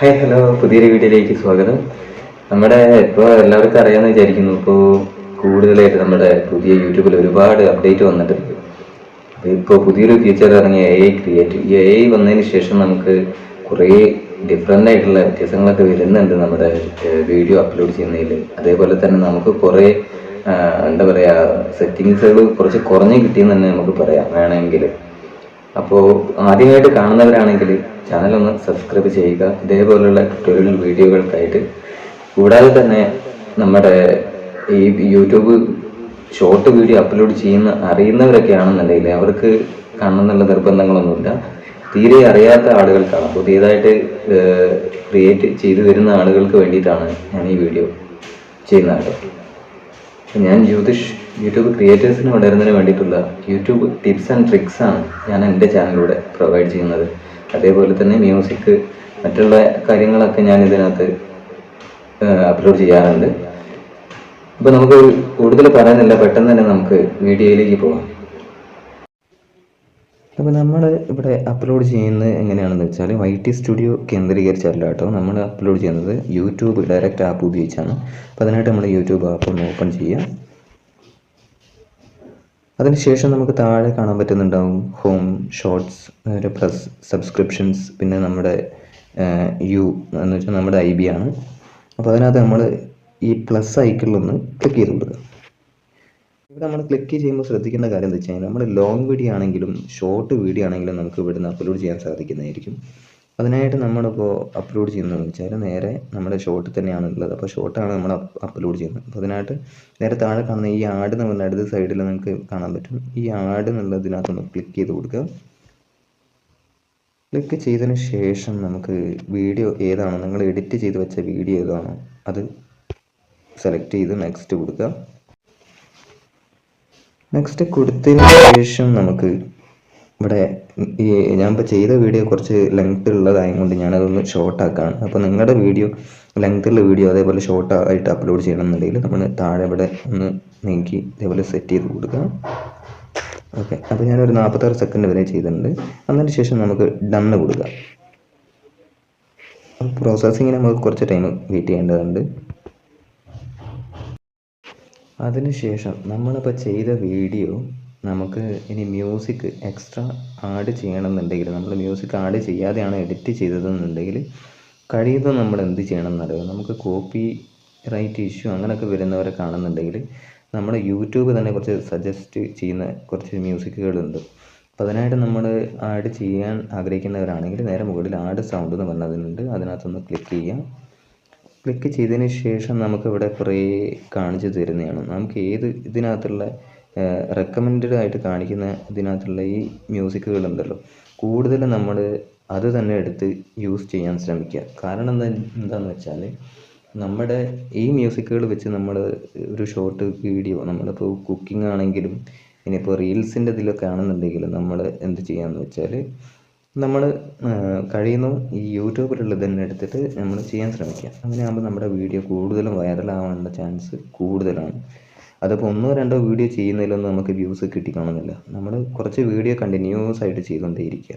Hi hello. പുതിയൊരു വീഡിയോയിലേക്ക് സ്വാഗതം. നമ്മുടെ ഇപ്പോൾ എല്ലാവർക്കും അറിയാമെന്ന് വിചാരിക്കുന്നു. ഇപ്പോൾ കൂടുതലായിട്ട് നമ്മുടെ പുതിയ യൂട്യൂബിൽ ഒരുപാട് അപ്ഡേറ്റ് വന്നിട്ടുണ്ട്. ഇപ്പോൾ പുതിയൊരു ഫീച്ചർ ഇറങ്ങിയ എ ഐ ക്രിയേറ്റ് ഈ എ ഐ വന്നതിന് ശേഷം നമുക്ക് കുറേ ഡിഫറെന്റ് ആയിട്ടുള്ള വ്യത്യാസങ്ങളൊക്കെ വരുന്നുണ്ട് നമ്മുടെ വീഡിയോ അപ്ലോഡ് ചെയ്യുന്നതിൽ. അതേപോലെ തന്നെ നമുക്ക് കുറേ എന്താ പറയുക സെറ്റിങ്സുകൾ കുറച്ച് കുറഞ്ഞ് കിട്ടിയെന്ന് തന്നെ നമുക്ക് പറയാം. വേണമെങ്കിൽ അപ്പോൾ ആദ്യമായിട്ട് കാണുന്നവരാണെങ്കിൽ ചാനൽ ഒന്ന് സബ്സ്ക്രൈബ് ചെയ്യുക. ഇതേപോലുള്ള ട്യൂട്ടോറിയൽ വീഡിയോകൾക്കായിട്ട്. കൂടാതെ തന്നെ നമ്മുടെ ഈ യൂട്യൂബ് ഷോർട്ട് വീഡിയോ അപ്ലോഡ് ചെയ്യുന്ന അറിയുന്നവരൊക്കെ ആണെന്നുണ്ടെങ്കിൽ അവർക്ക് കാണണമെന്നുള്ള നിർബന്ധങ്ങളൊന്നുമില്ല. തീരെ അറിയാത്ത ആളുകൾക്കാണ്. പുതിയതായിട്ട് ക്രിയേറ്റ് ചെയ്തു വരുന്ന ആളുകൾക്ക് വേണ്ടിയിട്ടാണ് ഞാൻ ഈ വീഡിയോ ചെയ്യുന്നത്. ഞാൻ ജ്യോതിഷ് യൂട്യൂബ് ക്രിയേറ്റേഴ്സിന് വളരുന്നതിന് വേണ്ടിയിട്ടുള്ള യൂട്യൂബ് ടിപ്സ് ആൻഡ് ട്രിക്സ് ആണ് ഞാൻ എന്റെ ചാനലിലൂടെ പ്രൊവൈഡ് ചെയ്യുന്നത്. അതേപോലെ തന്നെ മ്യൂസിക് മറ്റുള്ള കാര്യങ്ങളൊക്കെ ഞാൻ ഇതിനകത്ത് അപ്ലോഡ് ചെയ്യാറുണ്ട്. അപ്പോൾ നമുക്ക് കൂടുതൽ പറയാനില്ല പെട്ടെന്ന് തന്നെ നമുക്ക് വീഡിയോയിലേക്ക് പോകാം. അപ്പോൾ നമ്മൾ ഇവിടെ അപ്ലോഡ് ചെയ്യുന്നത് എങ്ങനെയാണെന്ന് വെച്ചാൽ വൈ ടി സ്റ്റുഡിയോ കേന്ദ്രീകരിച്ചല്ല കേട്ടോ നമ്മൾ അപ്ലോഡ് ചെയ്യുന്നത്. യൂട്യൂബ് ഡയറക്റ്റ് ആപ്പ് ഉപയോഗിച്ചാണ്. അപ്പോൾ അതിനായിട്ട് നമ്മൾ യൂട്യൂബ് ആപ്പ് ഒന്ന് ഓപ്പൺ ചെയ്യാം. അതിനുശേഷം നമുക്ക് താഴെ കാണാൻ പറ്റുന്നുണ്ടാവും ഹോം ഷോർട്സ് പ്ലസ് സബ്സ്ക്രിപ്ഷൻസ് പിന്നെ നമ്മുടെ യു എന്ന് വെച്ചാൽ നമ്മുടെ ഐ ബി ആണ്. അപ്പോൾ അതിനകത്ത് നമ്മൾ ഈ പ്ലസ് ഐക്കണിലൊന്ന് ക്ലിക്ക് ചെയ്ത് കൊടുക്കുക. ഇവിടെ നമ്മൾ ക്ലിക്ക് ചെയ്യുമ്പോൾ ശ്രദ്ധിക്കേണ്ട കാര്യം എന്താ വെച്ച് കഴിഞ്ഞാൽ നമ്മൾ ലോങ് വീഡിയോ ആണെങ്കിലും ഷോർട്ട് വീഡിയോ ആണെങ്കിലും നമുക്ക് ഇവിടുന്ന് അപ്ലോഡ് ചെയ്യാൻ സാധിക്കുന്നതായിരിക്കും. അതിനായിട്ട് നമ്മളിപ്പോൾ അപ്ലോഡ് ചെയ്യുന്നതെന്ന് വെച്ചാൽ നേരെ നമ്മുടെ ഷോർട്ട് തന്നെയാണ് ഉള്ളത്. അപ്പോൾ ഷോർട്ടാണ് നമ്മൾ അപ്ലോഡ് ചെയ്യുന്നത്. അപ്പോൾ അതിനായിട്ട് നേരെ താഴെ കാണുന്ന ഈ ആഡ് എന്ന് പറഞ്ഞ അടുത്ത സൈഡിൽ നിങ്ങൾക്ക് കാണാൻ പറ്റും. ഈ ആഡ് എന്നുള്ളതിനകത്തൊന്ന് ക്ലിക്ക് ചെയ്ത് കൊടുക്കുക. ക്ലിക്ക് ചെയ്തതിന് ശേഷം നമുക്ക് വീഡിയോ ഏതാണോ നിങ്ങൾ എഡിറ്റ് ചെയ്ത് വെച്ച വീഡിയോ ഏതാണോ അത് സെലക്ട് ചെയ്ത് നെക്സ്റ്റ് കൊടുക്കുക. നെക്സ്റ്റ് കൊടുത്തതിന് ശേഷം നമുക്ക് ഇവിടെ ഈ ഞാൻ ഇപ്പോൾ ചെയ്ത വീഡിയോ കുറച്ച് ലെങ്ത് ഉള്ളതായതുകൊണ്ട് ഞാനതൊന്ന് ഷോർട്ടാക്കാണ് അപ്പോൾ നിങ്ങളുടെ വീഡിയോ ലെങ്ത്തുള്ള വീഡിയോ അതേപോലെ ഷോർട്ട് ആയിട്ട് അപ്ലോഡ് ചെയ്യണമെന്നുണ്ടെങ്കിൽ നമ്മൾ താഴെ ഇവിടെ ഒന്ന് നീക്കി ഇതേപോലെ സെറ്റ് ചെയ്ത് കൊടുക്കുക ഓക്കെ അപ്പോൾ ഞാനൊരു നാൽപ്പത്താറ് സെക്കൻഡ് വരെ ചെയ്തിട്ടുണ്ട്. അതിന് ശേഷം നമുക്ക് ഡണ്ണ് കൊടുക്കുക പ്രോസസ്സിങ്ങിന് നമുക്ക് കുറച്ച് ടൈം വെയിറ്റ് ചെയ്യേണ്ടതുണ്ട്. അതിനുശേഷം നമ്മളിപ്പോൾ ചെയ്ത വീഡിയോ നമുക്ക് ഇനി മ്യൂസിക് എക്സ്ട്രാ ആഡ് ചെയ്യണമെന്നുണ്ടെങ്കിൽ നമ്മൾ മ്യൂസിക് ആഡ് ചെയ്യാതെയാണ് എഡിറ്റ് ചെയ്തതെന്നുണ്ടെങ്കിൽ കഴിയുന്നതും നമ്മൾ എന്ത് ചെയ്യണം എന്നറിയാം? നമുക്ക് കോപ്പി റൈറ്റ് ഇഷ്യൂ അങ്ങനെയൊക്കെ വരുന്നവരെ കാണുന്നുണ്ടെങ്കിൽ നമ്മുടെ യൂട്യൂബ് തന്നെ കുറച്ച് സജസ്റ്റ് ചെയ്യുന്ന കുറച്ച് മ്യൂസിക്കുകളുണ്ട് അപ്പോൾ അതിനായിട്ട് നമ്മൾ ആഡ് ചെയ്യാൻ ആഗ്രഹിക്കുന്നവരാണെങ്കിൽ നേരെ മുകളിൽ ആഡ് സൗണ്ട് എന്ന് പറഞ്ഞതിനുണ്ട്. അതിനകത്തൊന്ന് ക്ലിക്ക് ചെയ്യാം ക്ലിക്ക് ചെയ്തതിന് ശേഷം നമുക്കിവിടെ കുറേ കാണിച്ചു തരുന്നതാണ്. നമുക്ക് ഏത് ഇതിനകത്തുള്ള റെക്കമെൻഡഡ് ആയിട്ട് കാണിക്കുന്ന ഇതിനകത്തുള്ള ഈ മ്യൂസിക്കുകൾ ഉണ്ടല്ലോ. കൂടുതൽ നമ്മൾ അത് തന്നെ എടുത്ത് യൂസ് ചെയ്യാൻ ശ്രമിക്കുക. കാരണം എന്താ എന്താണെന്ന് വെച്ചാൽ നമ്മുടെ ഈ മ്യൂസിക്കുകൾ വെച്ച് നമ്മൾ ഒരു ഷോർട്ട് വീഡിയോ നമ്മളിപ്പോൾ കുക്കിംഗ് ആണെങ്കിലും ഇനിയിപ്പോൾ റീൽസിന്റെ ഇതിലൊക്കെ ആണെന്നുണ്ടെങ്കിൽ നമ്മൾ എന്ത് ചെയ്യാന്ന് വെച്ചാൽ നമ്മൾ കഴിയുന്നു ഈ യൂട്യൂബിലുള്ളത് തന്നെ എടുത്തിട്ട് നമ്മൾ ചെയ്യാൻ ശ്രമിക്കുക. അങ്ങനെയാകുമ്പോൾ നമ്മുടെ വീഡിയോ കൂടുതലും വൈറലാവാനുള്ള ചാൻസ് കൂടുതലാണ്. അതിപ്പോൾ ഒന്നോ രണ്ടോ വീഡിയോ ചെയ്യുന്നതിലൊന്നും നമുക്ക് വ്യൂസ് കിട്ടിക്കണമെന്നില്ല നമ്മൾ കുറച്ച് വീഡിയോ കണ്ടിന്യൂസ് ആയിട്ട് ചെയ്തുകൊണ്ടേയിരിക്കുക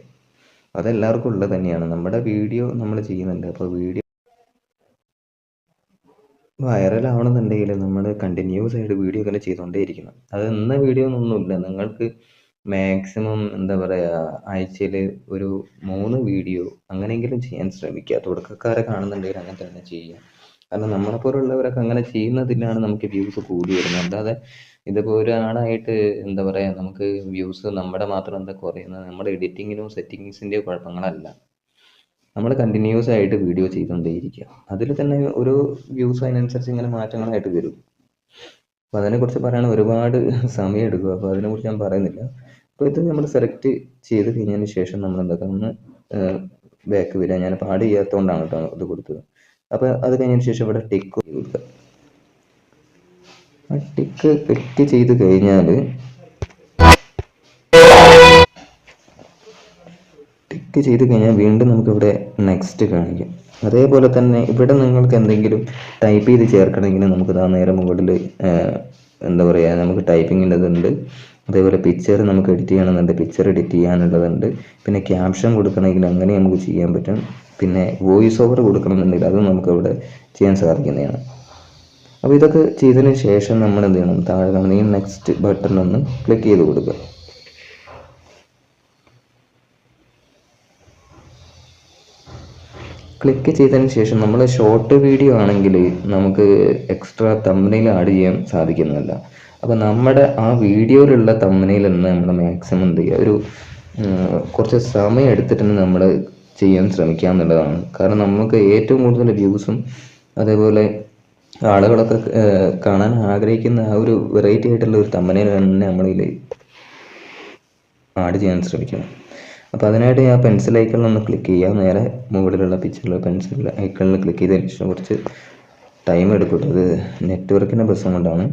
അതെല്ലാവർക്കും ഉള്ളത് തന്നെയാണ്. നമ്മുടെ വീഡിയോ നമ്മൾ ചെയ്യുന്നുണ്ട്. അപ്പോൾ വീഡിയോ വൈറലാവണമെന്നുണ്ടെങ്കിൽ നമ്മൾ കണ്ടിന്യൂസ് ആയിട്ട് വീഡിയോ ഇങ്ങനെ ചെയ്തുകൊണ്ടേയിരിക്കണം അത് ഇന്ന വീഡിയോ ഒന്നുമില്ല നിങ്ങൾക്ക് മാക്സിമം എന്താ പറയുക ആഴ്ചയിൽ ഒരു മൂന്ന് വീഡിയോ അങ്ങനെയെങ്കിലും ചെയ്യാൻ ശ്രമിക്കുക തുടക്കക്കാരെ കാണുന്നുണ്ടെങ്കിൽ അങ്ങനെ തന്നെ ചെയ്യുക കാരണം നമ്മളെ പോലുള്ളവരൊക്കെ അങ്ങനെ ചെയ്യുന്നതിലാണ് നമുക്ക് വ്യൂസ് കൂടി വരുന്നത് അല്ലാതെ ഇതിപ്പോൾ ഒരാളായിട്ട് എന്താ പറയുക നമുക്ക് വ്യൂസ് നമ്മുടെ മാത്രം എന്താ കുറയുന്നത്? നമ്മുടെ എഡിറ്റിങ്ങിനും സെറ്റിങ്സിന്റെ കുഴപ്പങ്ങളല്ല. നമ്മൾ കണ്ടിന്യൂസ് ആയിട്ട് വീഡിയോ ചെയ്തുകൊണ്ടേയിരിക്കുക. അതിൽ തന്നെ ഒരു വ്യൂസ് അതിനനുസരിച്ച് ഇങ്ങനെ മാറ്റങ്ങളായിട്ട് വരും. അപ്പോൾ അതിനെക്കുറിച്ച് പറയാൻ ഒരുപാട് സമയം എടുക്കും. അപ്പോൾ അതിനെക്കുറിച്ച് ഞാൻ പറയുന്നില്ല. അപ്പോൾ ഇത് നമ്മൾ സെലക്ട് ചെയ്ത് കഴിഞ്ഞതിന് ശേഷം നമ്മൾ എന്താക്കാം ഒന്ന് ബാക്ക് വരിക. ഞാനിപ്പോൾ ആഡ് ചെയ്യാത്തതുകൊണ്ടാണ് കേട്ടോ ഇത് കൊടുത്തത്. അപ്പോൾ അത് കഴിഞ്ഞതിന് ശേഷം ഇവിടെ ടിക്ക് കൊടുക്കുക. ആ ടിക്ക് ക്ലിക്ക് ചെയ്ത് കഴിഞ്ഞാൽ ടിക്ക് ചെയ്ത് കഴിഞ്ഞാൽ വീണ്ടും നമുക്കിവിടെ നെക്സ്റ്റ് കാണിക്കാം. അതേപോലെ തന്നെ ഇവിടെ നിങ്ങൾക്ക് എന്തെങ്കിലും ടൈപ്പ് ചെയ്ത് ചേർക്കണമെങ്കിൽ നമുക്ക് ഇതാ നേരെ മുകളിൽ എന്താ പറയുക നമുക്ക് ടൈപ്പിങ്ങിന്റെതുണ്ട് അതേപോലെ പിക്ചർ നമുക്ക് എഡിറ്റ് ചെയ്യണമെന്നുണ്ട് പിക്ചർ എഡിറ്റ് ചെയ്യാനുള്ളതുണ്ട്. പിന്നെ ക്യാപ്ഷൻ കൊടുക്കണമെങ്കിൽ അങ്ങനെ നമുക്ക് ചെയ്യാൻ പറ്റും. പിന്നെ വോയിസ് ഓവർ കൊടുക്കണമെന്നുണ്ടെങ്കിൽ അത് നമുക്ക് ഇവിടെ ചെയ്യാൻ സാധിക്കുന്നതാണ്. അപ്പോൾ ഇതൊക്കെ ചെയ്തതിന് ശേഷം നമ്മൾ എന്ത് ചെയ്യണം? താഴെ കാണുന്ന ഈ നെക്സ്റ്റ് ബട്ടൺ ഒന്ന് ക്ലിക്ക് ചെയ്ത് കൊടുക്കുക. ക്ലിക്ക് ചെയ്തതിന് ശേഷം നമ്മൾ ഷോർട്ട് വീഡിയോ ആണെങ്കിൽ നമുക്ക് എക്സ്ട്രാ തമ്മനയിൽ ആഡ് ചെയ്യാൻ സാധിക്കുന്നില്ല അപ്പോൾ നമ്മുടെ ആ വീഡിയോയിലുള്ള തമ്മനയിൽ നിന്ന് നമ്മൾ മാക്സിമം എന്ത് ചെയ്യുക? ഒരു കുറച്ച് സമയം എടുത്തിട്ട് നമ്മൾ ചെയ്യാൻ ശ്രമിക്കുക എന്നുള്ളതാണ്. കാരണം നമുക്ക് ഏറ്റവും കൂടുതൽ വ്യൂസും അതേപോലെ ആളുകളൊക്കെ കാണാൻ ആഗ്രഹിക്കുന്ന ആ ഒരു വെറൈറ്റി ആയിട്ടുള്ള ഒരു തമ്മനയിൽ തന്നെ നമ്മളിൽ ആഡ് ചെയ്യാൻ ശ്രമിക്കണം. അപ്പോൾ അതിനായിട്ട് ഞാൻ പെൻസിൽ ഐക്കണിൽ ഒന്ന് ക്ലിക്ക് ചെയ്യുക. നേരെ മുകളിലുള്ള പിക്ചറിൽ പെൻസിൽ ഐക്കണിൽ ക്ലിക്ക് ചെയ്തതിന് ശേഷം കുറച്ച് ടൈം എടുക്കും. അത് നെറ്റ്വർക്കിന്റെ പ്രശ്നം കൊണ്ടാണ്.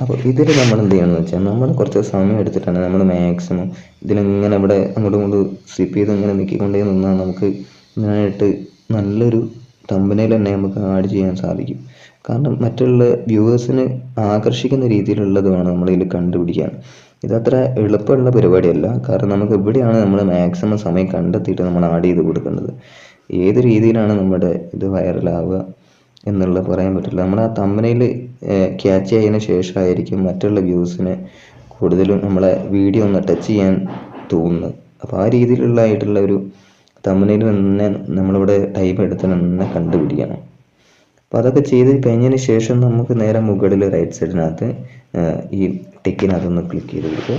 അപ്പോൾ ഇതിൽ നമ്മൾ എന്ത് ചെയ്യണമെന്ന് വെച്ചാൽ നമ്മൾ കുറച്ച് സമയം എടുത്തിട്ടാണ് നമ്മൾ മാക്സിമം ഇതിലിങ്ങനെ ഇവിടെ അങ്ങോട്ടും ഇങ്ങോട്ടും സ്വിപ്പ് ചെയ്ത് ഇങ്ങനെ നീക്കിക്കൊണ്ടേ നിന്നാൽ നമുക്ക് ഇതിനായിട്ട് നല്ലൊരു തമ്പനയിൽ തന്നെ നമുക്ക് ആഡ് ചെയ്യാൻ സാധിക്കും. കാരണം മറ്റുള്ള വ്യൂവേഴ്സിനെ ആകർഷിക്കുന്ന രീതിയിലുള്ളത് വേണം നമ്മളിതിൽ കണ്ടുപിടിക്കാൻ. ഇതത്ര എളുപ്പമുള്ള പരിപാടിയല്ല. കാരണം നമുക്ക് എവിടെയാണ് നമ്മൾ മാക്സിമം സമയം കണ്ടെത്തിയിട്ട് നമ്മൾ ആഡ് ചെയ്ത് കൊടുക്കേണ്ടത് ഏത് രീതിയിലാണ് നമ്മുടെ ഇത് വൈറലാവുക എന്നുള്ളത് പറയാൻ പറ്റില്ല. നമ്മൾ ആ തമ്പനയിൽ ക്യാച്ച് ചെയ്തതിന് ശേഷമായിരിക്കും മറ്റുള്ള വ്യൂസിനെ കൂടുതലും നമ്മളെ വീഡിയോ ഒന്ന് ടച്ച് ചെയ്യാൻ തോന്നുന്നത്. അപ്പോൾ ആ രീതിയിലുള്ള ആയിട്ടുള്ള ഒരു തമ്പനയിൽ തന്നെ നമ്മളിവിടെ ടൈം എടുത്ത് തന്നെ കണ്ടുപിടിക്കണം. അപ്പോൾ അതൊക്കെ ചെയ്ത് കഴിഞ്ഞതിന് ശേഷം നമുക്ക് നേരെ മുകളിൽ റൈറ്റ് സൈഡിനകത്ത് ഈ ടിക്കിനകത്തൊന്ന് ക്ലിക്ക് ചെയ്ത് കൊടുക്കുക.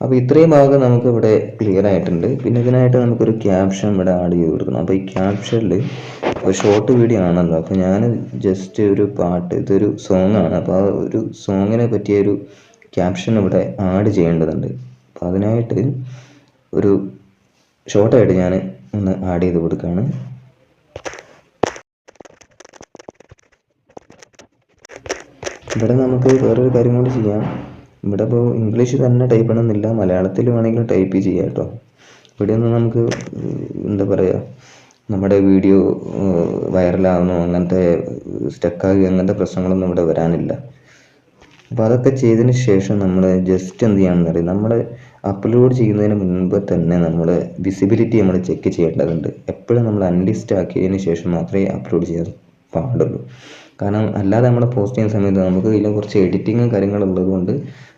അപ്പോൾ ഇത്രയും ഭാഗം നമുക്ക് ഇവിടെ ക്ലിയർ ആയിട്ടുണ്ട്. പിന്നെ ഇതിനായിട്ട് നമുക്കൊരു ക്യാപ്ഷൻ ഇവിടെ ആഡ് ചെയ്ത് കൊടുക്കണം. അപ്പോൾ ഈ ക്യാപ്ഷനിൽ ഒരു ഷോർട്ട് വീഡിയോ ആണല്ലോ. അപ്പോൾ ഞാൻ ജസ്റ്റ് ഒരു പാട്ട് ഇതൊരു സോങ് ആണ്. അപ്പോൾ ആ ഒരു സോങ്ങിനെ പറ്റിയ ഒരു ക്യാപ്ഷൻ ഇവിടെ ആഡ് ചെയ്യേണ്ടതുണ്ട്. അപ്പോൾ അതിനായിട്ട് ഒരു ഷോർട്ടായിട്ട് ഞാൻ ഒന്ന് ആഡ് ചെയ്ത് കൊടുക്കുകയാണ് ഇവിടെ നമുക്ക് വേറൊരു കാര്യം കൂടി ചെയ്യാം. ഇവിടെ ഇപ്പോൾ ഇംഗ്ലീഷ് തന്നെ ടൈപ്പ് ചെയ്യണമെന്നില്ല. മലയാളത്തിൽ വേണമെങ്കിലും ടൈപ്പ് ചെയ്യാം കേട്ടോ. ഇവിടെ നമുക്ക് എന്താ പറയുക നമ്മുടെ വീഡിയോ വൈറലാകുന്നു അങ്ങനത്തെ സ്റ്റക്കാകുക അങ്ങനത്തെ പ്രശ്നങ്ങളൊന്നും ഇവിടെ വരാനില്ല. അപ്പോൾ അതൊക്കെ ചെയ്തതിന് ശേഷം നമ്മൾ ജസ്റ്റ് എന്ത് ചെയ്യണമെന്ന് അറിയാം? നമ്മൾ അപ്ലോഡ് ചെയ്യുന്നതിന് മുൻപ് തന്നെ നമ്മൾ വിസിബിലിറ്റി നമ്മൾ ചെക്ക് ചെയ്യേണ്ടതുണ്ട്. എപ്പോഴും നമ്മൾ അൺലിസ്റ്റ് ആക്കിയതിന് ശേഷം മാത്രമേ അപ്ലോഡ് ചെയ്യാൻ പാടുള്ളൂ. കാരണം അല്ലാതെ നമ്മൾ പോസ്റ്റ് ചെയ്യുന്ന സമയത്ത് നമുക്ക് ഇതിൽ കുറച്ച് എഡിറ്റിങ്ങും കാര്യങ്ങളുള്ളത്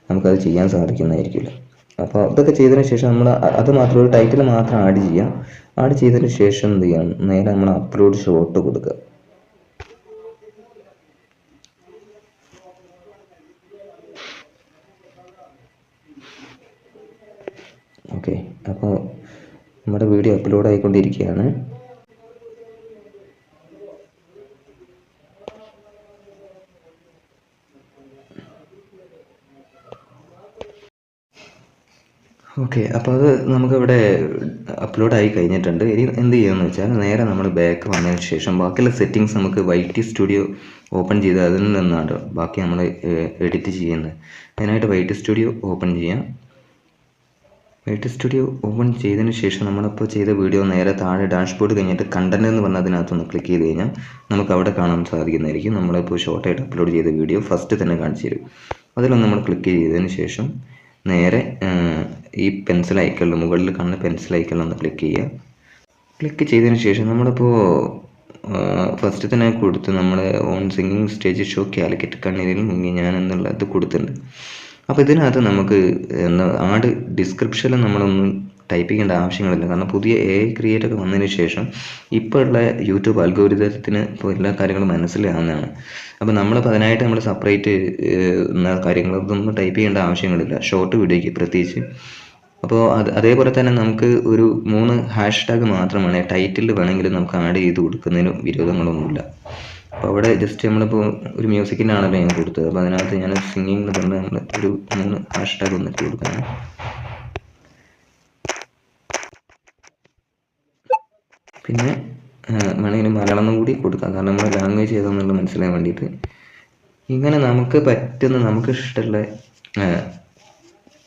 നമുക്കത് ചെയ്യാൻ സാധിക്കുന്നതായിരിക്കില്ല. അപ്പോൾ അതൊക്കെ ചെയ്തതിന് ശേഷം നമ്മൾ അത് മാത്രം ഒരു ടൈറ്റിൽ മാത്രം ആഡ് ചെയ്യാം. ആഡ് ചെയ്തതിന് ശേഷം എന്ത് ചെയ്യാം നേരെ നമ്മൾ അപ്ലോഡ് ഷോട്ട് കൊടുക്കുക. ഓക്കെ അപ്പോൾ നമ്മുടെ വീഡിയോ അപ്ലോഡ് ആയിക്കൊണ്ടിരിക്കുകയാണ്. ഓക്കെ അപ്പോൾ അത് നമുക്കിവിടെ അപ്ലോഡ് ആയി കഴിഞ്ഞിട്ടുണ്ട്. ഇനി എന്ത് ചെയ്യുമെന്ന് വെച്ചാൽ നേരെ നമ്മൾ ബാക്ക് വന്നതിന് ശേഷം ബാക്കിയുള്ള സെറ്റിങ്സ് നമുക്ക് വൈറ്റി സ്റ്റുഡിയോ ഓപ്പൺ ചെയ്ത് അതിൽ നിന്നാണ് ബാക്കി നമ്മൾ എഡിറ്റ് ചെയ്യുന്നത്. അതിനായിട്ട് വൈറ്റി സ്റ്റുഡിയോ ഓപ്പൺ ചെയ്യാം. വൈറ്റ് സ്റ്റുഡിയോ ഓപ്പൺ ചെയ്തതിന് ശേഷം നമ്മളിപ്പോൾ ചെയ്ത വീഡിയോ നേരെ താഴെ ഡാഷ്ബോർഡ് കഴിഞ്ഞിട്ട് കണ്ടന്റ് എന്ന് പറഞ്ഞ അതിനകത്തൊന്ന് ക്ലിക്ക് ചെയ്ത് കഴിഞ്ഞാൽ നമുക്ക് അവിടെ കാണാൻ സാധിക്കുന്നതായിരിക്കും. നമ്മളിപ്പോൾ ഷോർട്ടായിട്ട് അപ്ലോഡ് ചെയ്ത വീഡിയോ ഫസ്റ്റ് തന്നെ കാണിച്ചു തരും. അതിലൊന്ന് നമ്മൾ ക്ലിക്ക് ചെയ്തതിന് ശേഷം നേരെ ഈ പെൻസിൽ ഐക്കണിൽ മുകളിൽ കാണുന്ന പെൻസിൽ ഐക്കണിൽ ഒന്ന് ക്ലിക്ക് ചെയ്യുക. ക്ലിക്ക് ചെയ്തതിന് ശേഷം നമ്മളിപ്പോൾ ഫസ്റ്റ് തന്നെ കൊടുത്ത് നമ്മൾ on singing stage show Calicut കണ്ണീരിൽ മുങ്ങി ഞാൻ എന്നുള്ളത് കൊടുത്തിട്ടുണ്ട്. അപ്പോൾ ഇതിനകത്ത് നമുക്ക് ആഡ് ഡിസ്ക്രിപ്ഷനിൽ നമ്മളൊന്നും ടൈപ്പ് ചെയ്യേണ്ട ആവശ്യങ്ങളില്ല. കാരണം പുതിയ എ ക്രിയേറ്റ് ഒക്കെ വന്നതിന് ശേഷം ഇപ്പോൾ ഉള്ള യൂട്യൂബ് അൽഗോരിതത്തിന് ഇപ്പോൾ എല്ലാ കാര്യങ്ങളും മനസ്സിലാവുന്നതാണ്. അപ്പോൾ നമ്മൾ അതിനായിട്ട് നമ്മൾ സെപ്പറേറ്റ് കാര്യങ്ങളൊന്നും ടൈപ്പ് ചെയ്യേണ്ട ആവശ്യങ്ങളില്ല. ഷോർട്ട് വീഡിയോയ്ക്ക് പ്രത്യേകിച്ച്. അപ്പോൾ അത് അതേപോലെ തന്നെ നമുക്ക് ഒരു മൂന്ന് ഹാഷ് ടാഗ് മാത്രമാണ്. ടൈറ്റിൽ വേണമെങ്കിൽ നമുക്ക് ആഡ് ചെയ്ത് കൊടുക്കുന്നതിന് വിരോധങ്ങളൊന്നുമില്ല. അപ്പോൾ അവിടെ ജസ്റ്റ് നമ്മളിപ്പോൾ ഒരു മ്യൂസിക്കിന്റെ ആണല്ലോ ഞാൻ കൊടുത്തത്. അപ്പോൾ അതിനകത്ത് ഞാൻ സിംഗിങ് എന്ന് പറഞ്ഞാൽ നമ്മൾ ഒരു മൂന്ന് ഹാഷ് ടാഗ് ഒന്നിട്ട് കൊടുക്കുകയാണ് പിന്നെ വേണമെങ്കിൽ മലയാളം എന്നും കൂടി കൊടുക്കാം. കാരണം നമ്മുടെ ലാംഗ്വേജ് ഏതാണെന്നുള്ളത് മനസ്സിലാൻ വേണ്ടിയിട്ട്. ഇങ്ങനെ നമുക്ക് പറ്റുന്ന നമുക്ക് ഇഷ്ടമുള്ള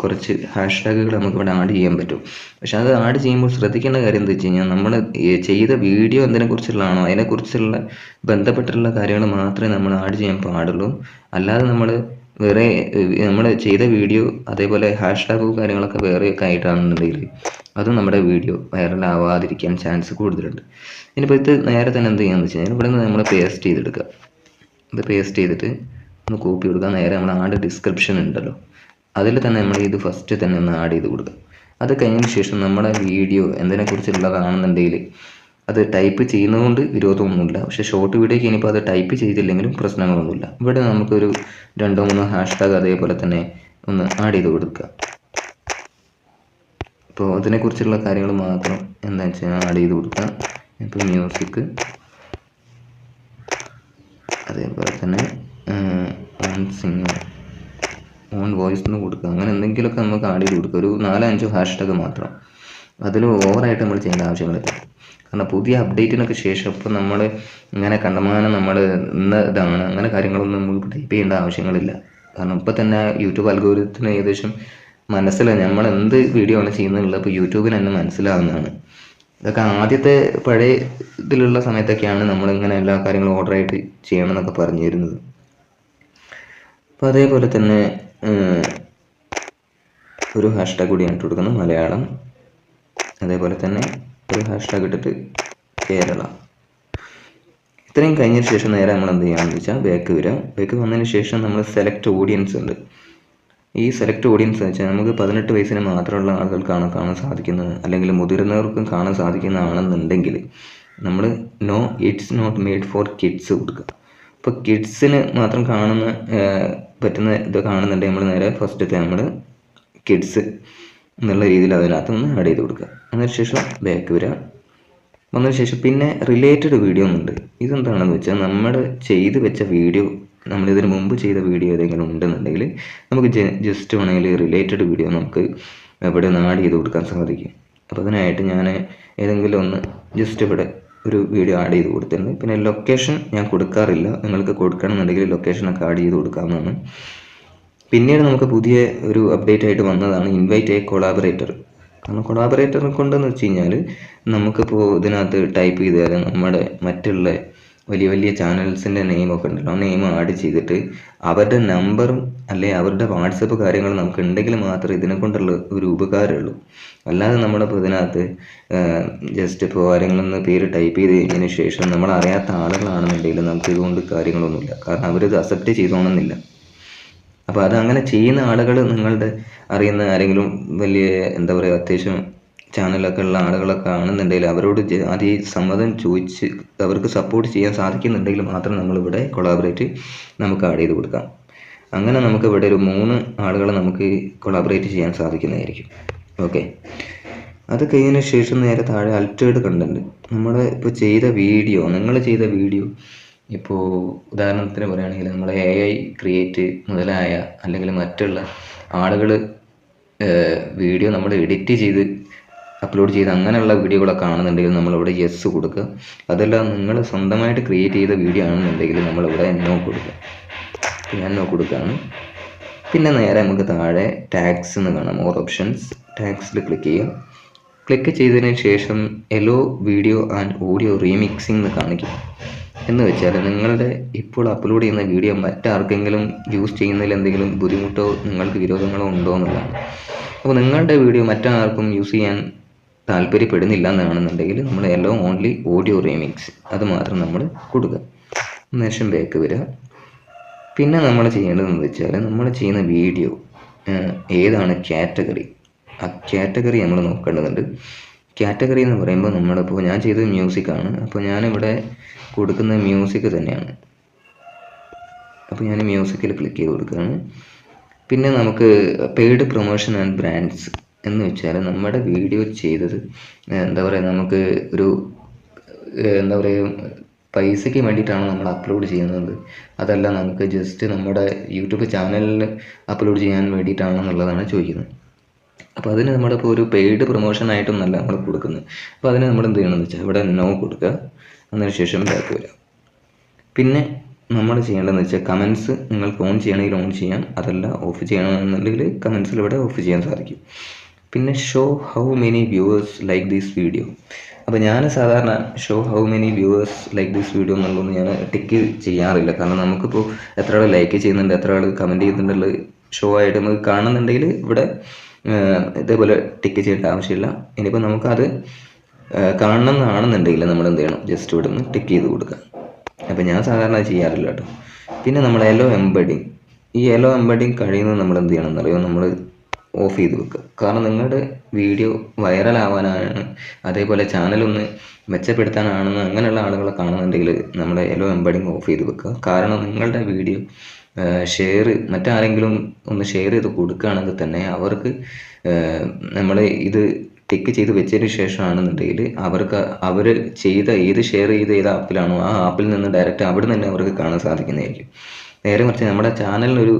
കുറച്ച് ഹാഷ്ടാഗുകൾ നമുക്ക് ഇവിടെ ആഡ് ചെയ്യാൻ പറ്റും. പക്ഷെ അത് ആഡ് ചെയ്യുമ്പോൾ ശ്രദ്ധിക്കേണ്ട കാര്യം എന്താ വെച്ച് കഴിഞ്ഞാൽ നമ്മൾ ചെയ്ത വീഡിയോ എന്തിനെക്കുറിച്ചുള്ളതാണോ അതിനെക്കുറിച്ചുള്ള ബന്ധപ്പെട്ടിട്ടുള്ള കാര്യങ്ങൾ മാത്രമേ നമ്മൾ ആഡ് ചെയ്യാൻ പാടുള്ളൂ. അല്ലാതെ നമ്മൾ വേറെ നമ്മൾ ചെയ്ത വീഡിയോ അതേപോലെ ഹാഷ് ടാഗും കാര്യങ്ങളൊക്കെ വേറെയൊക്കെ ആയിട്ടാണെന്നുണ്ടെങ്കിൽ അത് നമ്മുടെ വീഡിയോ വൈറലാവാതിരിക്കാൻ ചാൻസ് കൂടുതലുണ്ട്. ഇനിയിപ്പോൾ ഇത് നേരെ തന്നെ എന്ത് ചെയ്യാന്ന് വെച്ച് കഴിഞ്ഞാൽ ഇവിടെ നിന്ന് നമ്മൾ പേസ്റ്റ് ചെയ്തെടുക്കുക. ഇത് പേസ്റ്റ് ചെയ്തിട്ട് ഒന്ന് കോപ്പി കൊടുക്കുക. നേരെ നമ്മൾ ആഡ് ഡിസ്ക്രിപ്ഷൻ ഉണ്ടല്ലോ. അതിൽ തന്നെ നമ്മൾ ഇത് ഫസ്റ്റ് തന്നെ ഒന്ന് ആഡ് ചെയ്ത് കൊടുക്കുക. അത് കഴിഞ്ഞതിന് ശേഷം നമ്മുടെ വീഡിയോ എന്തിനെക്കുറിച്ചുള്ളതാണെന്നുണ്ടെങ്കിൽ അത് ടൈപ്പ് ചെയ്യുന്നതുകൊണ്ട് വിരോധമൊന്നുമില്ല. പക്ഷേ ഷോർട്ട് വീഡിയോയ്ക്ക് ഇനിയിപ്പോൾ അത് ടൈപ്പ് ചെയ്തില്ലെങ്കിലും പ്രശ്നങ്ങളൊന്നുമില്ല. ഇവിടെ നമുക്കൊരു രണ്ടോ മൂന്നോ ഹാഷ്ടാഗ് അതേപോലെ തന്നെ ഒന്ന് ആഡ് ചെയ്ത് കൊടുക്കുക. അപ്പോൾ അതിനെക്കുറിച്ചുള്ള കാര്യങ്ങൾ മാത്രം എന്താ വെച്ചാൽ ആഡ് ചെയ്ത് കൊടുക്കാം ഇപ്പോൾ മ്യൂസിക് അതേപോലെ തന്നെ ഓൺ സിംഗർ ഓൺ വോയിസ് എന്ന് കൊടുക്കുക. അങ്ങനെ എന്തെങ്കിലുമൊക്കെ നമുക്ക് ആഡ് ചെയ്ത് കൊടുക്കുക. ഒരു നാലോ അഞ്ചോ ഹാഷ്ടാഗ് മാത്രം. അതിൽ ഓവറായിട്ട് നമ്മൾ ചെയ്യേണ്ട ആവശ്യങ്ങളില്ല കാരണം പുതിയ അപ്ഡേറ്റിനൊക്കെ ശേഷം ഇപ്പം നമ്മൾ ഇങ്ങനെ കണ്ടമാനം നമ്മൾ ഇന്ന് ഇതാണ്. അങ്ങനെ കാര്യങ്ങളൊന്നും നമുക്ക് ടൈപ്പ് ചെയ്യേണ്ട ആവശ്യങ്ങളില്ല. കാരണം ഇപ്പം തന്നെ യൂട്യൂബ് അൽഗോരിത്തിന് ഏകദേശം മനസ്സിലായി നമ്മൾ എന്ത് വീഡിയോ ആണ് ചെയ്യുന്നുള്ളത് ഇപ്പോൾ യൂട്യൂബിന് തന്നെ മനസ്സിലാവുന്നതാണ്. ഇതൊക്കെ ആദ്യത്തെ പഴയ ഇതിലുള്ള സമയത്തൊക്കെയാണ് നമ്മളിങ്ങനെ എല്ലാ കാര്യങ്ങളും ഓർഡറായിട്ട് ചെയ്യണം എന്നൊക്കെ പറഞ്ഞു തരുന്നത് അപ്പോൾ അതേപോലെ തന്നെ ഒരു ഹാഷ്ടാഗ് കൂടി ഇട്ട് കൊടുക്കുന്നു മലയാളം. അതേപോലെ തന്നെ ഒരു ഹാഷ്ടാഗ് ഇട്ടിട്ട് കേരള. ഇത്രയും കഴിഞ്ഞതിന് ശേഷം നേരെ നമ്മൾ എന്ത് ചെയ്യാമെന്ന് വെച്ചാൽ ബാക്ക് വരിക. ബാക്ക് വന്നതിന് ശേഷം നമ്മൾ സെലക്ട് ഓഡിയൻസ് ഉണ്ട്. ഈ സെലക്ട് ഓഡിയൻസ് വെച്ചാൽ നമുക്ക് പതിനെട്ട് വയസ്സിന് മാത്രമുള്ള ആളുകൾക്കാണ് കാണാൻ സാധിക്കുന്നത്. അല്ലെങ്കിൽ മുതിർന്നവർക്കും കാണാൻ സാധിക്കുന്നതാണെന്നുണ്ടെങ്കിൽ നമ്മൾ no it's not made for kids കൊടുക്കുക. അപ്പോൾ കിഡ്സിന് മാത്രം കാണുന്ന പറ്റുന്ന ഇത് കാണുന്നുണ്ടെങ്കിൽ നമ്മൾ നേരെ ഫസ്റ്റത്തെ നമ്മൾ കിഡ്സ് എന്നുള്ള രീതിയിൽ അതിനകത്ത് ഒന്ന് ആഡ് ചെയ്ത് കൊടുക്കുക. അതിന് ശേഷം ബാക്ക് വരിക വന്നതിന് ശേഷം പിന്നെ റിലേറ്റഡ് വീഡിയോ ഒന്നുണ്ട്. ഇതെന്താണെന്ന് വെച്ചാൽ നമ്മൾ ചെയ്ത് വെച്ച വീഡിയോ നമ്മൾ ഇതിന് മുമ്പ് ചെയ്ത വീഡിയോ ഏതെങ്കിലും ഉണ്ടെന്നുണ്ടെങ്കിൽ നമുക്ക് ജസ്റ്റ് വേണമെങ്കിൽ റിലേറ്റഡ് വീഡിയോ നമുക്ക് ഇവിടെ നിന്ന് ആഡ് ചെയ്ത് കൊടുക്കാൻ സാധിക്കും. അപ്പോൾ അതിനായിട്ട് ഞാൻ ഏതെങ്കിലും ഒന്ന് ജസ്റ്റ് ഇവിടെ ഒരു വീഡിയോ ആഡ് ചെയ്ത് കൊടുത്തിട്ടുണ്ട്. പിന്നെ ലൊക്കേഷൻ ഞാൻ കൊടുക്കാറില്ല. നിങ്ങൾക്ക് കൊടുക്കണമെന്നുണ്ടെങ്കിൽ ലൊക്കേഷനൊക്കെ ആഡ് ചെയ്ത് കൊടുക്കാവുന്നതാണ്. പിന്നീട് നമുക്ക് പുതിയ ഒരു അപ്ഡേറ്റ് ആയിട്ട് വന്നതാണ് ഇൻവൈറ്റ് എ കൊളാബറേറ്റർ കാരണം കൊളാബറേറ്റർ കൊണ്ടെന്ന് വെച്ച് കഴിഞ്ഞാൽ നമുക്കിപ്പോൾ ഇതിനകത്ത് ടൈപ്പ് ചെയ്താൽ നമ്മുടെ മറ്റുള്ള വലിയ വലിയ ചാനൽസിന്റെ നെയിമൊക്കെ ഉണ്ടല്ലോ. നെയിം ആഡ് ചെയ്തിട്ട് അവരുടെ നമ്പറും അല്ലെ അവരുടെ വാട്സപ്പ് കാര്യങ്ങൾ നമുക്ക് ഉണ്ടെങ്കിൽ മാത്രമേ ഇതിനെ കൊണ്ടുള്ള ഒരു ഉപകാരമുള്ളൂ. അല്ലാതെ നമ്മളിപ്പോൾ ഇതിനകത്ത് ജസ്റ്റ് ഇപ്പോൾ ആരെങ്കിലും പേര് ടൈപ്പ് ചെയ്ത് കഴിഞ്ഞതിന് ശേഷം നമ്മൾ അറിയാത്ത ആളുകളാണെന്നുണ്ടെങ്കിൽ നമുക്ക് ഇതുകൊണ്ട് കാര്യങ്ങളൊന്നുമില്ല. കാരണം അവരിത് അക്സെപ്റ്റ് ചെയ്തോണമെന്നില്ല അപ്പോൾ അത് അങ്ങനെ ചെയ്യുന്ന ആളുകൾ നിങ്ങളുടെ അറിയുന്ന ആരെങ്കിലും വലിയ എന്താ പറയുക അത്യാവശ്യം ചാനലൊക്കെ ഉള്ള ആളുകളൊക്കെ ആണെന്നുണ്ടെങ്കിൽ അവരോട് അതി സമ്മതം ചോദിച്ച് അവർക്ക് സപ്പോർട്ട് ചെയ്യാൻ സാധിക്കുന്നുണ്ടെങ്കിൽ മാത്രം നമ്മളിവിടെ കൊളാബറേറ്റ് നമുക്ക് ആഡ് ചെയ്ത് കൊടുക്കാം. അങ്ങനെ നമുക്ക് ഇവിടെ ഒരു മൂന്ന് ആളുകളെ നമുക്ക് കൊളാബറേറ്റ് ചെയ്യാൻ സാധിക്കുന്നതായിരിക്കും. ഓക്കെ അത് കഴിഞ്ഞതിന് ശേഷം നേരെ താഴെ അൾട്ടേഡ് കണ്ടന്റ് നമ്മൾ ഇപ്പോൾ ചെയ്ത വീഡിയോ നിങ്ങൾ ചെയ്ത വീഡിയോ ഇപ്പോൾ ഉദാഹരണത്തിന് പറയുകയാണെങ്കിൽ നമ്മൾ എ ഐ ക്രിയേറ്റ് മുതലായ അല്ലെങ്കിൽ മറ്റുള്ള ആളുകൾ വീഡിയോ നമ്മൾ എഡിറ്റ് ചെയ്ത് അപ്ലോഡ് ചെയ്ത് അങ്ങനെയുള്ള വീഡിയോകളൊക്കെ ആണെന്നുണ്ടെങ്കിൽ നമ്മളിവിടെ യെസ് കൊടുക്കുക. അതല്ല നിങ്ങൾ സ്വന്തമായിട്ട് ക്രിയേറ്റ് ചെയ്ത വീഡിയോ ആണെന്നുണ്ടെങ്കിൽ നമ്മളിവിടെ നോ കൊടുക്കുക. ഞാൻ നോ കൊടുക്കുകയാണ്. പിന്നെ നേരെ നമുക്ക് താഴെ ടാക്സ് എന്ന് കാണാം. ഓർ ഓപ്ഷൻസ് ടാക്സിൽ ക്ലിക്ക് ചെയ്യുക. ക്ലിക്ക് ചെയ്തതിന് ശേഷം allow video and audio remixing എന്ന് കാണിക്കും. എന്ന് വെച്ചാൽ നിങ്ങളുടെ ഇപ്പോൾ അപ്ലോഡ് ചെയ്യുന്ന വീഡിയോ മറ്റാർക്കെങ്കിലും യൂസ് ചെയ്യുന്നതിൽ എന്തെങ്കിലും ബുദ്ധിമുട്ടോ നിങ്ങൾക്ക് വിരോധങ്ങളോ ഉണ്ടോ എന്നുള്ളതാണ്. അപ്പോൾ നിങ്ങളുടെ വീഡിയോ മറ്റാർക്കും യൂസ് ചെയ്യാൻ താല്പര്യപ്പെടുന്നില്ല എന്നാണെന്നുണ്ടെങ്കിൽ നമ്മൾ എല്ലോ ഓൺലി ഓഡിയോ റീമിക്സ് അത് മാത്രം നമ്മൾ കൊടുക്കുക. ശേഷം ബേക്ക് വരിക. പിന്നെ നമ്മൾ ചെയ്യേണ്ടതെന്ന് വെച്ചാൽ നമ്മൾ ചെയ്യുന്ന വീഡിയോ ഏതാണ് കാറ്റഗറി ആ കാറ്റഗറി നമ്മൾ നോക്കേണ്ടതുണ്ട്. കാറ്റഗറി എന്ന് പറയുമ്പോൾ നമ്മളിപ്പോൾ ഞാൻ ചെയ്തത് മ്യൂസിക്കാണ് അപ്പോൾ ഞാനിവിടെ കൊടുക്കുന്ന മ്യൂസിക് തന്നെയാണ്. അപ്പോൾ ഞാൻ മ്യൂസിക്കിൽ ക്ലിക്ക് ചെയ്ത് കൊടുക്കുകയാണ്. പിന്നെ നമുക്ക് പെയ്ഡ് പ്രൊമോഷൻ ആൻഡ് ബ്രാൻഡ്സ് എന്ന് വെച്ചാൽ നമ്മുടെ വീഡിയോ ചെയ്തത് എന്താ പറയുക നമുക്ക് ഒരു എന്താ പറയുക പൈസയ്ക്ക് വേണ്ടിയിട്ടാണ് നമ്മൾ അപ്ലോഡ് ചെയ്യുന്നത്. അതല്ല നമുക്ക് ജസ്റ്റ് നമ്മുടെ യൂട്യൂബ് ചാനലിൽ അപ്ലോഡ് ചെയ്യാൻ വേണ്ടിയിട്ടാണെന്നുള്ളതാണ് ചോദിക്കുന്നത്. അപ്പോൾ അതിന് നമ്മളിപ്പോൾ ഒരു പെയ്ഡ് പ്രൊമോഷൻ ആയിട്ടൊന്നല്ല നമ്മൾ കൊടുക്കുന്നത് അപ്പോൾ അതിന് നമ്മൾ എന്ത് ചെയ്യണമെന്ന് വെച്ചാൽ ഇവിടെ നോ കൊടുക്കുക. അതിന് ശേഷം ബാക്ക് വരിക പിന്നെ നമ്മൾ ചെയ്യേണ്ടതെന്ന് വെച്ചാൽ കമൻസ് നിങ്ങൾക്ക് ഓൺ ചെയ്യണമെങ്കിൽ ഓൺ ചെയ്യാം. അതല്ല ഓഫ് ചെയ്യണമെന്നുണ്ടെങ്കിൽ കമൻസിൽ ഇവിടെ ഓഫ് ചെയ്യാൻ സാധിക്കും. പിന്നെ show how many viewers like these video അപ്പോൾ ഞാൻ സാധാരണ show how many viewers like these video എന്നുള്ളതൊന്നും ഞാൻ ടിക്ക് ചെയ്യാറില്ല. കാരണം നമുക്കിപ്പോൾ എത്ര ആൾ ലൈക്ക് ചെയ്യുന്നുണ്ട് എത്ര ആൾ കമന്റ് ചെയ്യുന്നുണ്ടുള്ളത് ഷോ ആയിട്ട് നമുക്ക് കാണുന്നുണ്ടെങ്കിൽ ഇവിടെ ഇതേപോലെ ടിക്ക് ചെയ്യേണ്ട ആവശ്യമില്ല. ഇനിയിപ്പോൾ നമുക്കത് കാണണം എന്നാണെന്നുണ്ടെങ്കിൽ നമ്മൾ എന്ത് ചെയ്യണം? ജസ്റ്റ് ഇവിടെ നിന്ന് ടിക്ക് ചെയ്ത് കൊടുക്കുക. അപ്പോൾ ഞാൻ സാധാരണ ചെയ്യാറില്ല കേട്ടോ. പിന്നെ നമ്മൾ എലോ എംബഡിങ്. ഈ എലോ എംബഡിങ് കഴിയുന്നത് നമ്മൾ എന്ത് ചെയ്യണം എന്നറിയോ? നമ്മൾ ഓഫ് ചെയ്ത് വെക്കുക. കാരണം നിങ്ങളുടെ വീഡിയോ വൈറലാവാനാണ്. അതേപോലെ ചാനലൊന്ന് മെച്ചപ്പെടുത്താനാണെന്ന് അങ്ങനെയുള്ള ആളുകളെ കാണുന്നുണ്ടെങ്കിൽ നമ്മൾ എലോ എംബഡിങ് ഓഫ് ചെയ്ത് വെക്കുക. കാരണം നിങ്ങളുടെ വീഡിയോ ഷെയർ മറ്റാരെങ്കിലും ഒന്ന് ഷെയർ ചെയ്ത് കൊടുക്കുകയാണെങ്കിൽ തന്നെ അവർക്ക് നമ്മൾ ഇത് ടിക്ക് ചെയ്ത് വെച്ചതിന് ശേഷമാണെന്നുണ്ടെങ്കിൽ അവർക്ക് അവർ ചെയ്ത ഏത് ഷെയർ ചെയ്ത ഏത് ആപ്പിലാണോ ആ ആപ്പിൽ നിന്ന് ഡയറക്റ്റ് അവിടെ നിന്ന് തന്നെ അവർക്ക് കാണാൻ സാധിക്കുന്നതായിരിക്കും. നേരെ മറിച്ച് നമ്മുടെ ചാനലിനൊരു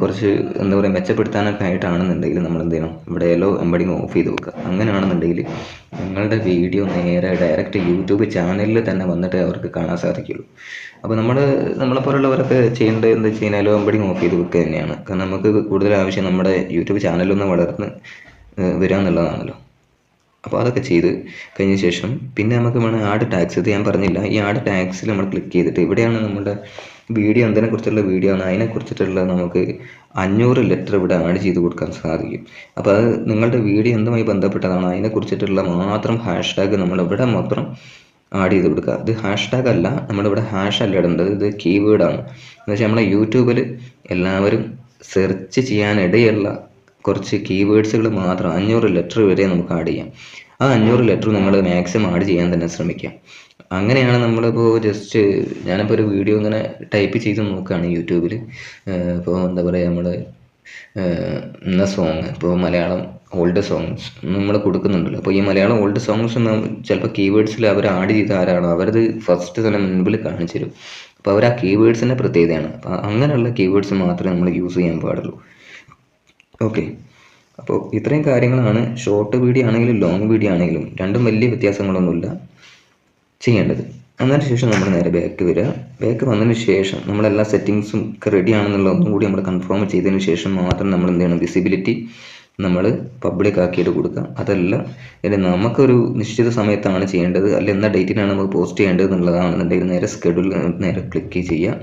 കുറച്ച് എന്താ പറയുക മെച്ചപ്പെടുത്താനൊക്കെ ആയിട്ടാണെന്നുണ്ടെങ്കിൽ നമ്മൾ എന്ത് ചെയ്യണം ഇവിടെ എല്ലോ എമ്പടിങ് ഓഫ് ചെയ്ത് വെക്കുക. അങ്ങനെയാണെന്നുണ്ടെങ്കിൽ നിങ്ങളുടെ വീഡിയോ നേരെ ഡയറക്റ്റ് യൂട്യൂബ് ചാനലിൽ തന്നെ വന്നിട്ട് അവർക്ക് കാണാൻ സാധിക്കുള്ളൂ. അപ്പോൾ നമ്മൾ നമ്മളെ പോലുള്ളവരൊക്കെ ചെയ്യേണ്ടത് എന്താ വെച്ച് കഴിഞ്ഞാൽ എമ്പടിങ് ഓഫ് ചെയ്ത് വെക്കുക തന്നെയാണ്. കാരണം നമുക്ക് കൂടുതൽ ആവശ്യം നമ്മുടെ യൂട്യൂബ് ചാനലൊന്ന് വളർന്ന് വരിക എന്നുള്ളതാണല്ലോ. അപ്പോൾ അതൊക്കെ ചെയ്ത് കഴിഞ്ഞ ശേഷം പിന്നെ നമുക്ക് വേണം ആഡ് ടാക്സ് ഇത് ഞാൻ പറഞ്ഞില്ല. ഈ ആഡ് ടാക്സിൽ നമ്മൾ ക്ലിക്ക് ചെയ്തിട്ട് ഇവിടെയാണ് നമ്മുടെ വീഡിയോ എന്തിനെ കുറിച്ചുള്ള വീഡിയോ ആണ്. അതിനെക്കുറിച്ചിട്ടുള്ള നമുക്ക് അഞ്ഞൂറ് ലെറ്റർ ഇവിടെ ആഡ് ചെയ്ത് കൊടുക്കാൻ സാധിക്കും. അപ്പോൾ അത് നിങ്ങളുടെ വീഡിയോ എന്തുമായി ബന്ധപ്പെട്ടതാണോ? അതിനെക്കുറിച്ചിട്ടുള്ള മാത്രം ഹാഷ് ടാഗ് നമ്മൾ ഇവിടെ മാത്രം ആഡ് ചെയ്ത് കൊടുക്കുക. ഇത് ഹാഷ് ടാഗ് അല്ല നമ്മളിവിടെ ഹാഷ് അല്ല ഇടേണ്ടത്. ഇത് കീവേഡാണ് എന്ന് വെച്ചാൽ നമ്മളെ യൂട്യൂബിൽ എല്ലാവരും സെർച്ച് ചെയ്യാനിടയുള്ള കുറച്ച് കീവേഡ്സുകൾ മാത്രം അഞ്ഞൂറ് ലെറ്റർ വരെ നമുക്ക് ആഡ് ചെയ്യാം. ആ അഞ്ഞൂറ് ലെറ്റർ നിങ്ങൾ മാക്സിമം ആഡ് ചെയ്യാൻ തന്നെ ശ്രമിക്കുക അങ്ങനെയാണ് നമ്മളിപ്പോൾ ജസ്റ്റ് ഞാനിപ്പോൾ ഒരു വീഡിയോ ഇങ്ങനെ ടൈപ്പ് ചെയ്ത് നോക്കുകയാണ് യൂട്യൂബിൽ ഇപ്പോൾ എന്താ പറയുക നമ്മൾ ഇന്ന സോങ് ഇപ്പോൾ മലയാളം ഓൾഡ് സോങ്സ് നമ്മൾ കൊടുക്കുന്നുണ്ടല്ലോ. അപ്പോൾ ഈ മലയാളം ഓൾഡ് സോങ്സ് ചിലപ്പോൾ കീവേഡ്സിൽ അവർ ആഡ് ചെയ്ത ആരാണോ അവരത് ഫസ്റ്റ് തന്നെ മുൻപിൽ കാണിച്ചു തരും. അപ്പോൾ അവർ ആ കീവേഡ്സിന്റെ പ്രത്യേകതയാണ്. അപ്പോൾ അങ്ങനെയുള്ള കീവേഡ്സ് മാത്രമേ നമ്മൾ യൂസ് ചെയ്യാൻ പാടുള്ളൂ. ഓക്കെ അപ്പോൾ ഇത്രയും കാര്യങ്ങളാണ്. ഷോർട്ട് വീഡിയോ ആണെങ്കിലും ലോങ് വീഡിയോ ആണെങ്കിലും രണ്ടും വലിയ വ്യത്യാസങ്ങളൊന്നുമില്ല. ചെയ്യേണ്ടത്. അതിന് ശേഷം നമ്മൾ നേരെ ബാക്ക് വരിക. ബാക്ക് വന്നതിന് ശേഷം നമ്മളെല്ലാ സെറ്റിങ്സും ഒക്കെ റെഡി ആണെന്നുള്ള ഒന്നും കൂടി നമ്മൾ കൺഫേം ചെയ്തതിന് ശേഷം മാത്രം നമ്മൾ എന്ത് ചെയ്യണം? വിസിബിലിറ്റി നമ്മൾ പബ്ലിക് ആക്കിയിട്ട് കൊടുക്കുക. അതല്ല ഇനി നമുക്കൊരു നിശ്ചിത സമയത്താണ് ചെയ്യേണ്ടത്. അല്ല എന്ന ഡേറ്റിനാണ് നമുക്ക് പോസ്റ്റ് ചെയ്യേണ്ടത് എന്നുള്ളതാണെന്നുണ്ടെങ്കിൽ നേരെ സ്കെഡ്യൂൾ നേരെ ക്ലിക്ക് ചെയ്യുക.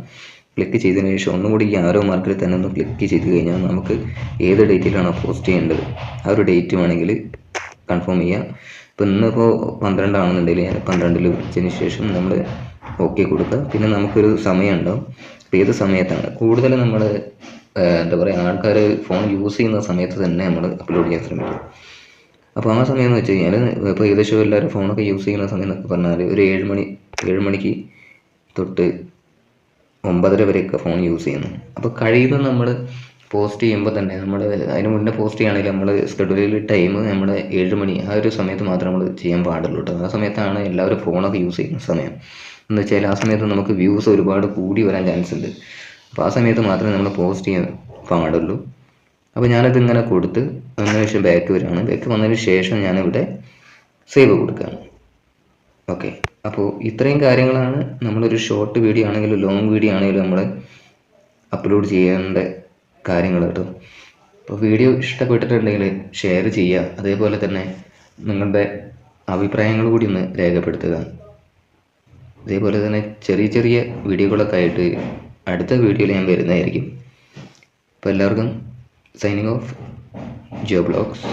ക്ലിക്ക് ചെയ്തതിന് ശേഷം ഒന്നും കൂടി ഈ ആരോ മാർക്കിൽ തന്നെ ഒന്ന് ക്ലിക്ക് ചെയ്ത് കഴിഞ്ഞാൽ നമുക്ക് ഏത് ഡേറ്റിലാണോ പോസ്റ്റ് ചെയ്യേണ്ടത്? ആ ഒരു ഡേറ്റ് വേണമെങ്കിൽ കൺഫേം ചെയ്യുക. ഇപ്പോൾ ഇന്നിപ്പോൾ പന്ത്രണ്ടാണെന്നുണ്ടെങ്കിൽ ഞാൻ പന്ത്രണ്ടിൽ വെച്ചതിന് ശേഷം നമ്മൾ ഓക്കെ കൊടുക്കുക. പിന്നെ നമുക്കൊരു സമയം ഉണ്ടാവും ഏത് സമയത്താണ്? കൂടുതൽ നമ്മൾ എന്താ പറയുക ആൾക്കാർ ഫോൺ യൂസ് ചെയ്യുന്ന സമയത്ത് തന്നെ നമ്മൾ അപ്ലോഡ് ചെയ്യാൻ ശ്രമിക്കും. അപ്പോൾ ആ സമയം എന്ന് വെച്ച് കഴിഞ്ഞാൽ ഇപ്പോൾ ഏകദേശം എല്ലാവരും ഫോണൊക്കെ യൂസ് ചെയ്യുന്ന സമയം എന്നൊക്കെ പറഞ്ഞാൽ ഒരു ഏഴ് മണി ഏഴ് മണിക്ക് തൊട്ട് ഒമ്പതര വരെയൊക്കെ ഫോൺ യൂസ് ചെയ്യുന്നു. അപ്പോൾ കഴിയുന്ന നമ്മൾ പോസ്റ്റ് ചെയ്യുമ്പോൾ തന്നെ നമ്മൾ അതിന് മുന്നേ പോസ്റ്റ് ചെയ്യുകയാണെങ്കിൽ നമ്മൾ സ്കെഡ്യൂളിൽ ടൈം നമ്മൾ ഏഴ് മണി ആ ഒരു സമയത്ത് മാത്രമേ നമ്മൾ ചെയ്യാൻ പാടുള്ളൂ കേട്ടോ ആ സമയത്താണ് എല്ലാവരും ഫോണൊക്കെ യൂസ് ചെയ്യുന്ന സമയം. എന്ന് വെച്ചാൽ ആ സമയത്ത് നമുക്ക് വ്യൂസ് ഒരുപാട് കൂടി വരാൻ ചാൻസ് ഉണ്ട്. അപ്പോൾ ആ സമയത്ത് മാത്രമേ നമ്മൾ പോസ്റ്റ് ചെയ്യാൻ പാടുള്ളൂ. അപ്പോൾ ഞാനത് ഇങ്ങനെ കൊടുത്ത് അതിന് ശേഷം ബാക്ക് വരികയാണ്. ബാക്ക് വന്നതിന് ശേഷം ഞാനിവിടെ സേവ് കൊടുക്കുകയാണ്. ഓക്കെ അപ്പോൾ ഇത്രയും കാര്യങ്ങളാണ് നമ്മളൊരു ഷോർട്ട് വീഡിയോ ആണെങ്കിലും ലോങ് വീഡിയോ ആണെങ്കിലും നമ്മൾ അപ്ലോഡ് ചെയ്യേണ്ട കാര്യങ്ങൾ കേട്ടോ അപ്പോൾ വീഡിയോ ഇഷ്ടപ്പെട്ടിട്ടുണ്ടെങ്കിൽ ഷെയർ ചെയ്യുക. അതേപോലെ തന്നെ നിങ്ങളുടെ അഭിപ്രായങ്ങൾ കൂടി ഒന്ന് രേഖപ്പെടുത്തുക. അതേപോലെ തന്നെ ചെറിയ ചെറിയ വീഡിയോകളൊക്കെ ആയിട്ട് അടുത്ത വീഡിയോയിൽ ഞാൻ വരുന്നതായിരിക്കും. അപ്പോൾ എല്ലാവർക്കും സൈനിങ് ഓഫ് ജിയോ ബ്ലോഗ്സ്